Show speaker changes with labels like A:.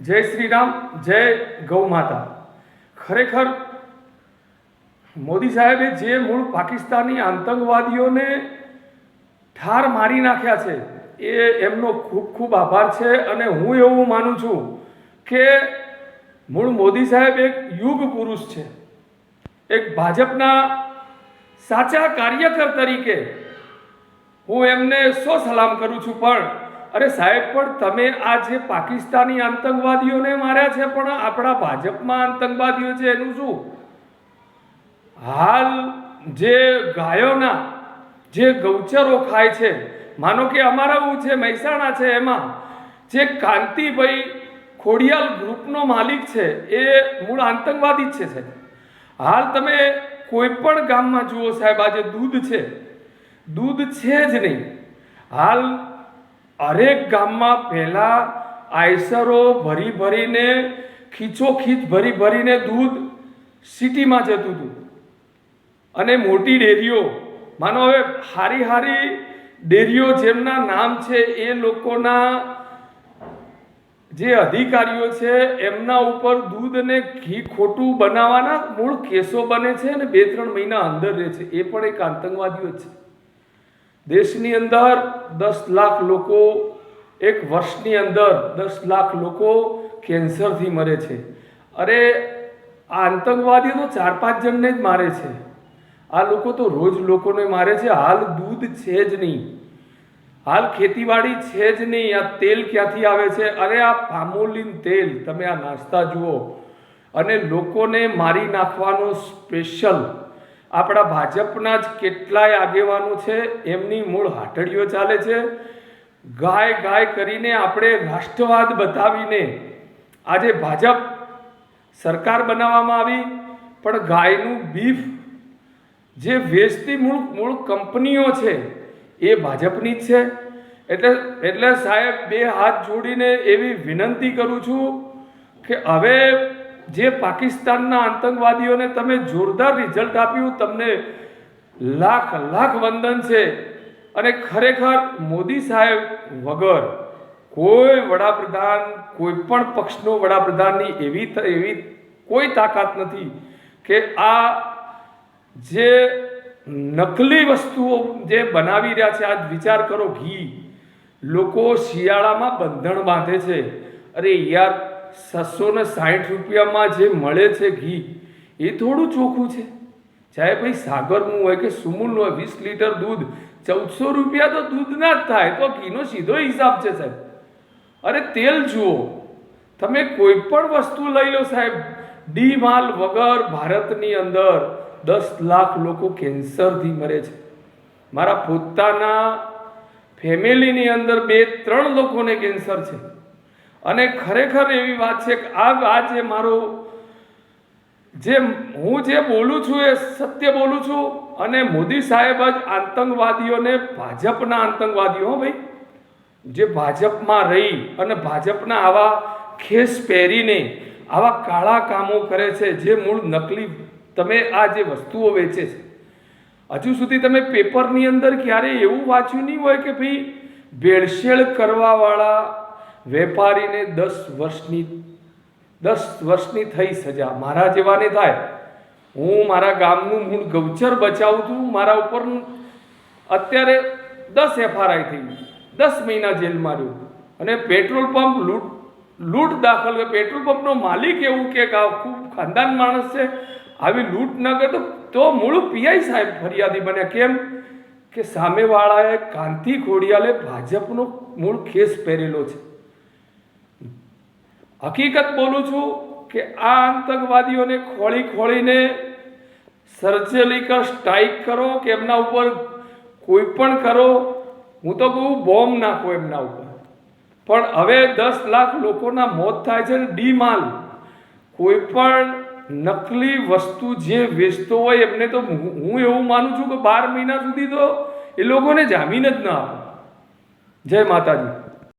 A: જય શ્રી રામ જય ગૌ માતા. ખરેખર, મોદી સાહેબે જે મૂળ પાકિસ્તાની આતંકવાદીઓને ઠાર મારી નાખ્યા છે, એ એમનો ખૂબ ખૂબ આભાર છે અને હું એવું માનું છું કે મૂળ મોદી સાહેબ એક યુગ પુરુષ છે. એક ભાજપના સાચા કાર્યકર તરીકે હું એમને સો સલામ કરું છું, પણ અરે સાહેબ, પણ તમે આ જે પાકિસ્તાની આતંકવાદીઓને માર્યા છે, પણ આપણા ભાજપમાં આતંકવાદીઓ છે, એનું શું? હાલ જે ગાયોના, જે ગૌચરો ખાય છે, માનો કે અમારા છે, મહેસાણા છે, એમાં જે કાંતિભાઈ ખોડિયાલ ગ્રુપનો માલિક છે, એ મૂળ આતંકવાદી જ છે, સાહેબ. હાલ તમે કોઈ પણ ગામમાં જુઓ, સાહેબ આજે દૂધ છે દૂધ છે જ નહીં. હાલ હરેક ગામમાં પહેલાં આયસરો ભરી ભરીને, ખીચોખીચ ભરી ભરીને દૂધ સિટીમાં જતું હતું. અને મોટી ડેરીઓ, માનો હવે હારી હારી ડેરીઓ જેમના નામ છે એ લોકોના જે અધિકારીઓ છે, એમના ઉપર દૂધ અને ઘી ખોટું બનાવવાના મૂળ કેસો બને છે અને બે ત્રણ મહિના અંદર રહે છે. એ પણ એક આતંકવાદીઓ છે. દેશની અંદર દસ લાખ લોકો, એક વર્ષની અંદર દસ લાખ લોકો કેન્સરથી મરે છે. અરે, આ આતંકવાદીઓ તો ચાર પાંચ જણને જ મારે છે. આ લોકો તો રોજ લોકોને મારે છે. હાલ દૂધ છે જ નહીં. હાલ ખેતીવાડી છે જ નહીં. આ તેલ ક્યાંથી આવે છે? અરે, આ પામોલીન તેલ. તમે આ નાસ્તા જુઓ. અને લોકોને મારી નાખવાનો સ્પેશિયલ આપણા ભાજપના જ કેટલાય આગેવાનો છે, એમની મૂળ હાટડીઓ ચાલે છે. ગાય ગાય કરીને આપણે રાષ્ટ્રવાદ બતાવીને આજે ભાજપ સરકાર બનાવવામાં આવી, પણ ગાયનું બીફ જે વેચતી મૂળ મૂળ કંપનીઓ છે, એ ભાજપની જ છે. એટલે એટલે સાહેબ બે હાથ જોડીને એવી વિનંતી કરું છું કે હવે જે પાકિસ્તાનના આતંકવાદીઓને તમે જોરદાર રિઝલ્ટ આપ્યું, તમને લાખ લાખ વંદન છે. અને ખરેખર મોદી સાહેબ વગર કોઈ વડાપ્રધાન, કોઈ પણ પક્ષનો વડાપ્રધાનની એવી એવી કોઈ તાકાત નથી કે આ જે નકલી વસ્તુઓ જે બનાવી રહ્યા છે, આજ વિચાર કરો, ઘી લોકો શિયાળામાં બંધણ બાંધે છે. અરે યાર છસો ને સાઠ રૂપિયામાં જે મળે છે ઘી, એ થોડું ચોખ્ખું છે. ચાહે ભાઈ સાગરનું હોય કે સુમૂલનું હોય, વીસ લીટર દૂધ, ચૌદસો રૂપિયા તો દૂધના જ થાય, તો ઘીનો સીધો હિસાબ છે સાહેબ. અરે તેલ જુઓ, તમે કોઈ પણ વસ્તુ લઈ લો સાહેબ. ડી માલ વગર ભારતની અંદર દસ લાખ લોકો કેન્સરથી મરે છે. મારા પોતાના ફેમિલીની અંદર બે, ત્રણ લોકોને કેન્સર છે. અને ખરેખર એવી વાત છે કે આ આ જે મારો જે હું જે બોલું છું એ સત્ય બોલું છું અને મોદી સાહેબ જ આતંકવાદીઓને ભાજપના આતંકવાદીઓ ભાઈ. જે ભાજપમાં રહી અને ભાજપના આવા ખેસ પહેરીને આવા કાળા કામો કરે છે, જે મૂળ નકલી તમે આ જે વસ્તુઓ વેચે છે. હજુ સુધી તમે પેપરની અંદર ક્યારેય એવું વાંચ્યું નહીં હોય કે ભાઈ, ભેળસેળ કરવાવાળા વેપારીને દસ વર્ષની દસ વર્ષની થઈ સજા. મારા જેવાને થાય. હું મારા ગામનું મૂળ ગૌચર બચાવું છું. મારા ઉપર અત્યારે દસ એફઆરઆઈ થઈ દસ મહિના જેલમાં રહ્યું. અને પેટ્રોલ પંપ લૂંટ લૂંટ દાખલ પેટ્રોલ પંપનો માલિક એવું કે ખૂબ ખાનદાન માણસ છે. આવી લૂંટ ન કરે તો મૂળ પીઆઈ સાહેબ ફરિયાદી બન્યા. કેમ? કે સામેવાળાએ કાંતિ ખોડિયાલે ભાજપનો મૂળ ખેસ પહેરેલો છે. હકીકત બોલું છું કે આ આતંકવાદીઓને ખોળી ખોળીને સર્જલિકલ સ્ટ્રાઇક કરો કે એમના ઉપર કોઈ પણ કરો, હું તો કહું બોમ્બ નાખો એમના ઉપર. પણ હવે દસ લાખ લોકોના મોત થાય છે ડી માલ કોઈ પણ નકલી વસ્તુ જે વેચતો હોય એમને તો હું એવું માનું છું કે બાર મહિના સુધી તો એ લોકોને જામીન જ ના આપો. જય માતાજી.